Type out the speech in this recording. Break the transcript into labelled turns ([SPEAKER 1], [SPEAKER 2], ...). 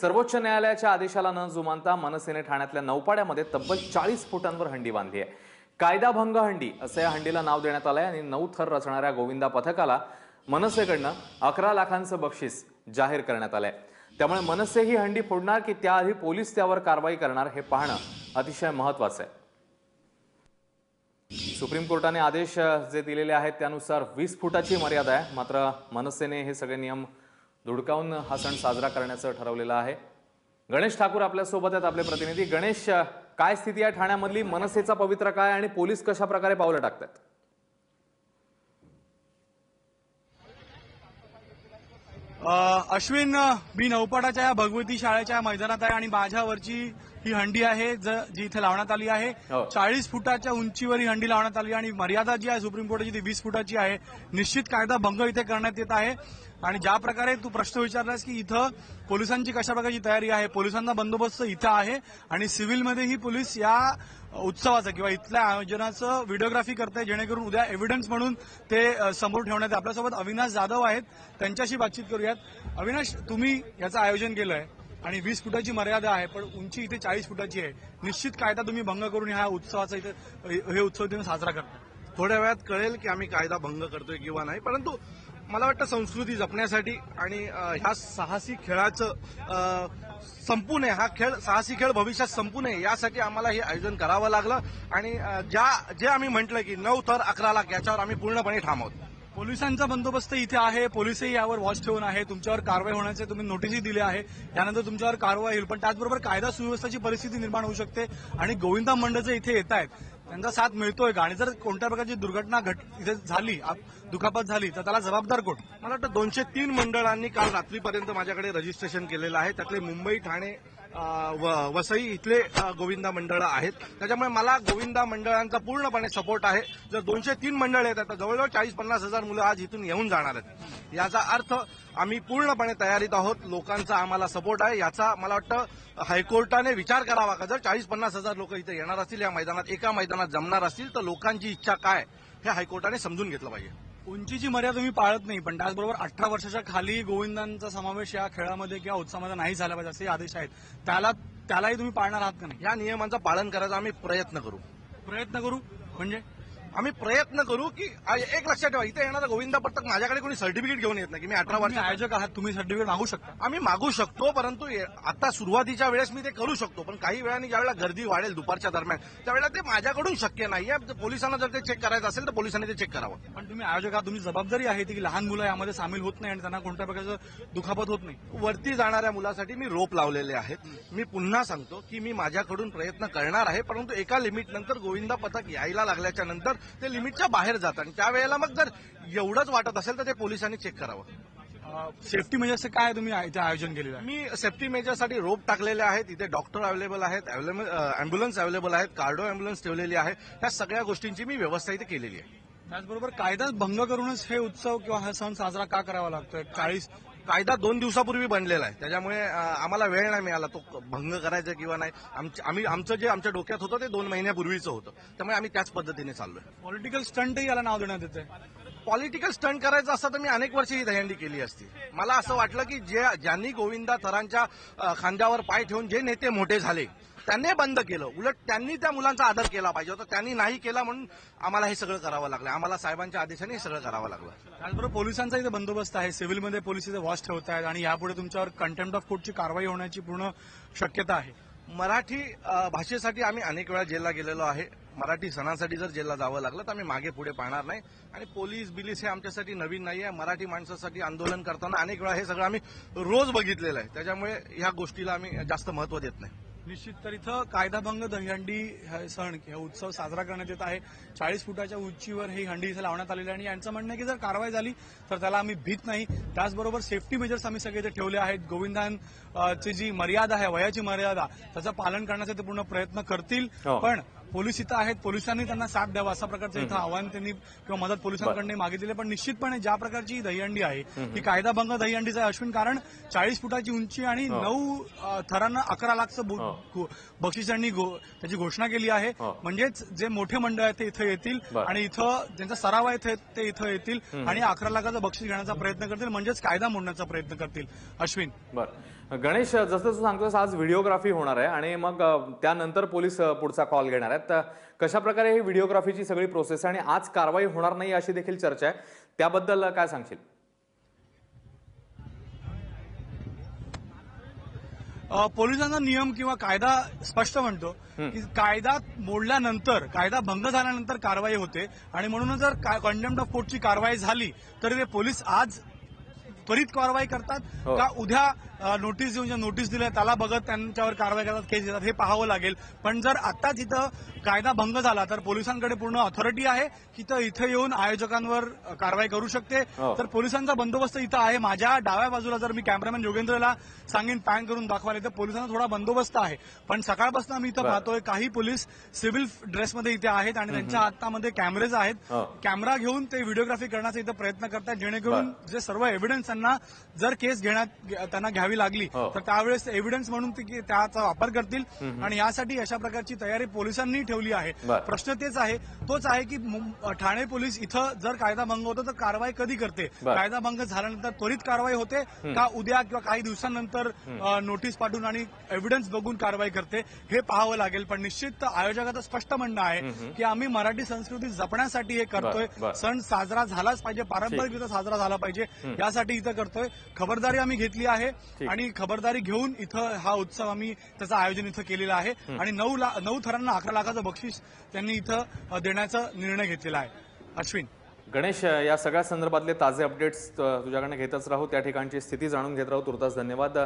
[SPEAKER 1] सर्वोच्च न्यायालयाच्या आदेशाला न जुमानता मनसेने ठाण्यातल्या नौपाड्यामध्ये तब्बल चाळीस फुटांवर हंडी बांधली आहे. कायदाभंग हंडी असं या हंडीला नाव देण्यात आलंय आणि नऊ थर रचणाऱ्या गोविंदा पथकाला मनसेकडनं अकरा लाखांचं बक्षीस जाहीर करण्यात आलंय. त्यामुळे मनसे ही हंडी फोडणार की त्याआधी पोलीस त्यावर कारवाई करणार हे पाहणं अतिशय महत्वाचं आहे. सुप्रीम कोर्टाने आदेश जे दिलेले आहेत त्यानुसार वीस फुटाची मर्यादा आहे. मात्र मनसेने हे सगळे नियम धुडकावून हा सण साजरा करण्याचं ठरवलेलं आहे. गणेश ठाकूर आपल्यासोबत आहेत आपले प्रतिनिधी. गणेश काय स्थिती आहे ठाण्यामधली? मनसेचा पवित्र काय आणि पोलीस कशा प्रकारे पावलं टाकतात
[SPEAKER 2] अश्विन अ, मी नौपाडाच्या या भगवती शाळेच्या मैदानात आहे आणि माझ्यावरची ही हंडी आहे ज- इथे लावण्यात आली आहे.
[SPEAKER 1] हो.
[SPEAKER 2] चाळीस फुटाच्या उंचीवर ही हंडी लावण्यात आली आणि मर्यादा जी आहे सुप्रीम कोर्टाची ती वीस फुटाची आहे. निश्चित कायदा भंग इथे करण्यात येत आहे. आणि ज्या प्रकारे तू प्रश्न विचारलास की इथं पोलिसांची कशा प्रकारची तयारी आहे पोलिसांचा बंदोबस्त इथं आहे आणि सिव्हिलमध्येही पोलीस या उत्सवाचं किंवा इथल्या आयोजनाचं व्हिडिओग्राफी करते जेणेकरून उद्या एव्हिडन्स म्हणून ते समोर ठेवण्यात आपल्यासोबत अविनाश जाधव आहेत. त्यांच्याशी बातचीत करूयात. अविनाश तुम्ही याचं आयोजन केलंय आणि वीस फुटाची मर्यादा आहे पण उंची इथे चाळीस फुटाची आहे. निश्चित कायदा तुम्ही भंग करून ह्या उत्सवाचा इथे हे उत्सव तुम्ही साजरा करता
[SPEAKER 3] थोड्या वेळात कळेल की आम्ही कायदा भंग करतोय किंवा नाही परंतु मला वाटतं संस्कृती जपण्यासाठी आणि ह्या साहसी खेळाचं संपू नये हा खेळ साहसी खेळ भविष्यात संपू नये यासाठी आम्हाला हे आयोजन करावं लागलं. आणि ज्या जे आम्ही म्हटलं की नऊ तर अकरा लाख याच्यावर आम्ही पूर्णपणे ठाम आहोत.
[SPEAKER 2] पोलिसांचा बंदोबस्त इथे आहे पोलिसही यावर वॉच ठेवून आहे तुमच्यावर कारवाई होण्याचे तुम्ही नोटीसही दिले आहे त्यानंतर तुमच्यावर कारवाई होईल. पण त्याचबरोबर कायदा सुव्यवस्थेची परिस्थिती निर्माण होऊ शकते आणि गोविंदा मंडळ जे इथे येत आहेत त्यांचा साथ मिळतोय का? आणि जर कोणत्या प्रकारची दुर्घटना घट इथे झाली आप- दुखापत झाली तर त्याला जबाबदार कोण?
[SPEAKER 3] मला वाटतं दोनशे तीन मंडळांनी काल रात्रीपर्यंत माझ्याकडे रजिस्ट्रेशन केलेलं आहे. त्यातले मुंबई ठाणे वसई इथले गोविंदा मंडळं आहेत. त्याच्यामुळे मला गोविंदा मंडळांचा पूर्णपणे सपोर्ट आहे. जर दोनशे तीन मंडळ येतात तर जवळजवळ चाळीस पन्नास हजार मुलं आज इथून येऊन जाणार आहेत. याचा अर्थ आम्ही पूर्णपणे तयारीत आहोत. लोकांचा आम्हाला सपोर्ट आहे. याचा मला वाटतं हायकोर्टाने विचार करावा का? जर चाळीस पन्नास हजार लोक इथे येणार असतील या मैदानात एका मैदानात जमणार असतील तर लोकांची इच्छा काय? हे हायकोर्टाने समजून घेतलं पाहिजे.
[SPEAKER 2] उंचीची मर्यादा तुम्ही पाळत नाही पण त्याचबरोबर अठरा वर्षाच्या खाली गोविंदांचा समावेश या खेळामध्ये किंवा उत्सवामध्ये नाही झाला पाहिजे असे आदेश आहेत. त्याला त्यालाही तुम्ही पाळणार आहात का नाही?
[SPEAKER 3] या नियमांचं पालन करायचा आम्ही प्रयत्न करू.
[SPEAKER 2] प्रयत्न करू? म्हणजे?
[SPEAKER 3] आम्ही प्रयत्न करू की एक लक्षात ठेवा इथे येणारा गोविंदा पथक माझ्याकडे कोणी सर्टिफिकेट घेऊन येत नाही की मी अठरा वर्ष
[SPEAKER 2] तुम्ही आयोजक आहात तुम्ही सर्टिफिकेट मागू शकता.
[SPEAKER 3] आम्ही मागू शकतो परंतु आता सुरुवातीच्या वेळेस मी ते करू शकतो पण काही वेळाने ज्यावेळेला गर्दी वाढेल दुपारच्या दरम्यान त्यावेळेला ते माझ्याकडून शक्य नाहीये. पोलिसांना जर ते चेक करायचं असेल तर पोलिसांनी ते चेक करावं.
[SPEAKER 2] पण तुम्ही आयोजक आहात तुमची जबाबदारी आहे ती की लहान मुलं यामध्ये सामील होत नाही आणि त्यांना कोणत्या प्रकारचं दुखापत होत नाही.
[SPEAKER 3] वरती जाणाऱ्या मुलासाठी मी रोप लावलेले आहेत. मी पुन्हा सांगतो की मी माझ्याकडून प्रयत्न करणार आहे परंतु एका लिमिट नंतर गोविंदा पथक यायला लागल्याच्या नंतर ते लिमिटच्या बाहेर जातं आणि त्यावेळेला मग जर एवढंच वाटत असेल तर ते पोलिसांनी चेक करावं.
[SPEAKER 2] सेफ्टी मेजर्सचं काय तुम्ही इथे आयोजन केलेलं आहे?
[SPEAKER 3] मी सेफ्टी मेजरसाठी रोप टाकलेले आहेत. इथे डॉक्टर अवेलेबल आहेत अँब्युलन्स अवेलेबल आहेत कार्डो अँब्युलन्स ठेवलेली आहे. ह्या सगळ्या गोष्टींची मी व्यवस्था इथे केलेली आहे.
[SPEAKER 2] त्याचबरोबर कायदा भंग करूनच हे उत्सव किंवा हा सण साजरा का करावा लागतोय? चाळीस
[SPEAKER 3] कायदा दोन दिवसापूर्वी बनलेला आहे. त्याच्यामुळे आम्हाला वेळ नाही मिळाला. तो भंग करायचा किंवा नाही आमची- आम्ही आमचं जे आमच्या डोक्यात होतं ते दोन महिन्यापूर्वीचं होतं. त्यामुळे आम्ही त्याच पद्धतीने चाललोय.
[SPEAKER 2] पॉलिटिकल स्टंटही याला नाव देण्यात येते
[SPEAKER 3] पॉलिटिकल स्टंट करायचं असतं तर मी अनेक वर्ष ही दहीहंडी केली असती. मला असं वाटलं की जे ज्यांनी गोविंदा थरांच्या खांद्यावर पाय ठेवून जे नेते मोठे झाले त्यांनी बंद केलं. उलट त्यांनी त्या मुलांचा आदर केला पाहिजे होता. त्यांनी नाही केला म्हणून आम्हाला हे सगळं करावं लागलं. आम्हाला साहेबांच्या आदेशाने हे सगळं करावं लागलं.
[SPEAKER 2] त्याचबरोबर पोलिसांचा इथे बंदोबस्त आहे. सिव्हिलमध्ये पोलीस इथे वॉच ठेवत आहेत आणि यापुढे तुमच्यावर कंटेम्प्ट ऑफ कोर्टची कारवाई होण्याची पूर्ण शक्यता आहे.
[SPEAKER 3] मराठी भाषेसाठी आम्ही अनेक वेळा जेलला गेलेलो आहे. मराठी सणासाठी जर जेलला जावं लागलं तर आम्ही मागे पुढे पाहणार नाही. आणि पोलीस बिलीस हे आमच्यासाठी नवीन नाही आहे मराठी माणसासाठी आंदोलन करताना अनेक वेळा हे सगळं आम्ही रोज बघितलेलं आहे. त्याच्यामुळे ह्या गोष्टीला आम्ही जास्त महत्त्व देत नाही.
[SPEAKER 2] निश्चित तर इथं कायदाभंग दहीहंडी सण हा उत्सव साजरा करण्यात येत आहे. चाळीस फुटाच्या उंचीवर ही हंडी इथे लावण्यात आलेली आणि यांचं म्हणणं आहे की जर कारवाई झाली तर त्याला आम्ही भीत नाही. त्याचबरोबर सेफ्टी मेजर्स आम्ही सगळे इथे ठेवले आहेत. गोविंदांची जी मर्यादा आहे वयाची मर्यादा त्याचं पालन करण्याचा ते पूर्ण प्रयत्न करतील.
[SPEAKER 1] हो.
[SPEAKER 2] पण पोलीस इथं आहेत पोलिसांनी त्यांना साथ द्यावा असा प्रकारचं इथं आव्हान त्यांनी किंवा मदत पोलिसांकडून मागितलेली आहे. पण निश्चितपणे ज्या प्रकारची ही दहीहंडी आहे ही कायदाभंग दहीहंडीचं आहे अश्विन कारण चाळीस फुटाची उंची आणि
[SPEAKER 1] हो.
[SPEAKER 2] नऊ थरांना अकरा लाखचं
[SPEAKER 1] हो.
[SPEAKER 2] बक्षिसांनी त्याची घोषणा केली आहे
[SPEAKER 1] हो.
[SPEAKER 2] म्हणजेच जे मोठे मंडळ आहेत ते इथं येतील. आणि इथं ज्यांचा सराव आहे ते- ते इथं येतील आणि अकरा लाखाचं बक्षीस घेण्याचा प्रयत्न करतील म्हणजेच कायदा मोडण्याचा प्रयत्न करतील अश्विन
[SPEAKER 1] बर गणेश जसं तू सांगतोस आज व्हिडिओग्राफी होणार आहे आणि मग त्यानंतर पोलीस पुढचा कॉल घेणार आहेत. तर कशा प्रकारे ही व्हिडिओग्राफीची सगळी प्रोसेस आहे आणि आज कारवाई होणार नाही अशी देखील चर्चा आहे त्याबद्दल काय सांगशील?
[SPEAKER 2] पोलिसांचा नियम किंवा कायदा स्पष्ट म्हणतो की कायदा मोडल्यानंतर कायदा भंग झाल्यानंतर कारवाई होते आणि म्हणूनच जर कंडेम्ड ऑफ कोर्टची कारवाई झाली तर ते पोलीस आज त्वरित कारवाई करतात
[SPEAKER 1] हो.
[SPEAKER 2] का उद्या नोटीस देऊन ज्या नोटीस दिल्या त्याला बघत त्यांच्यावर कारवाई करतात केस घेतात हे पाहावं लागेल. पण जर आताच इथं कायदा भंग झाला तर पोलिसांकडे पूर्ण ऑथॉरिटी आहे की तर इथं येऊन आयोजकांवर कारवाई करू शकते.
[SPEAKER 1] हो.
[SPEAKER 2] तर पोलिसांचा बंदोबस्त इथं आहे. माझ्या डाव्या बाजूला जर मी कॅमेरामॅन योगेंद्रला सांगेन पॅन करून दाखवायला तर पोलिसांचा थोडा बंदोबस्त आहे. पण सकाळपासून आम्ही इथं. पाहतोय काही पोलीस सिव्हिल ड्रेसमध्ये इथे आहेत आणि त्यांच्या हातामध्ये कॅमेरेज आहेत.
[SPEAKER 1] हो.
[SPEAKER 2] कॅमेरा घेऊन ते व्हिडिओग्राफी करण्याचा इथं प्रयत्न करतात जेणेकरून जे सर्व एव्हिडन्स त्यांना जर केस घेण्यात त्यांना घ्यावी लागली
[SPEAKER 1] हो.
[SPEAKER 2] तर त्यावेळेस एव्हिडन्स म्हणून त्याचा वापर करतील. आणि यासाठी अशा प्रकारची तयारी पोलिसांनी ठेवली आहे. प्रश्न तेच आहे तोच आहे की ठाणे पोलीस इथं जर कायदा भंग होतो तर कारवाई कधी करते. कायदा भंग झाल्यानंतर त्वरित कारवाई होते का उद्या किंवा काही दिवसांनंतर नोटीस पाठवून आणि एव्हिडन्स बघून कारवाई करते? हे पाहावं लागेल. पण निश्चित आयोजकाचं स्पष्ट म्हणणं आहे की आम्ही मराठी संस्कृती जपण्यासाठी हे करतोय. सण साजरा झालाच पाहिजे पारंपरिकरित्या साजरा झाला पाहिजे. यासाठी इथं करतोय. खबरदारी आम्ही घेतली आहे. आणि खबरदारी घेऊन इथं हा उत्सव आम्ही त्याचं आयोजन इथं केलेलं आहे. आणि नऊ नऊ थरांना अकरा लाखाचं बक्षीस त्यांनी इथं देण्याचा निर्णय घेतलेला आहे. अश्विन.
[SPEAKER 1] गणेश या सगळ्या संदर्भातले ताजे अपडेट्स तुझ्याकडनं घेतच राहू. त्या ठिकाणची स्थिती जाणून घेत राहू. तुर्तास धन्यवाद.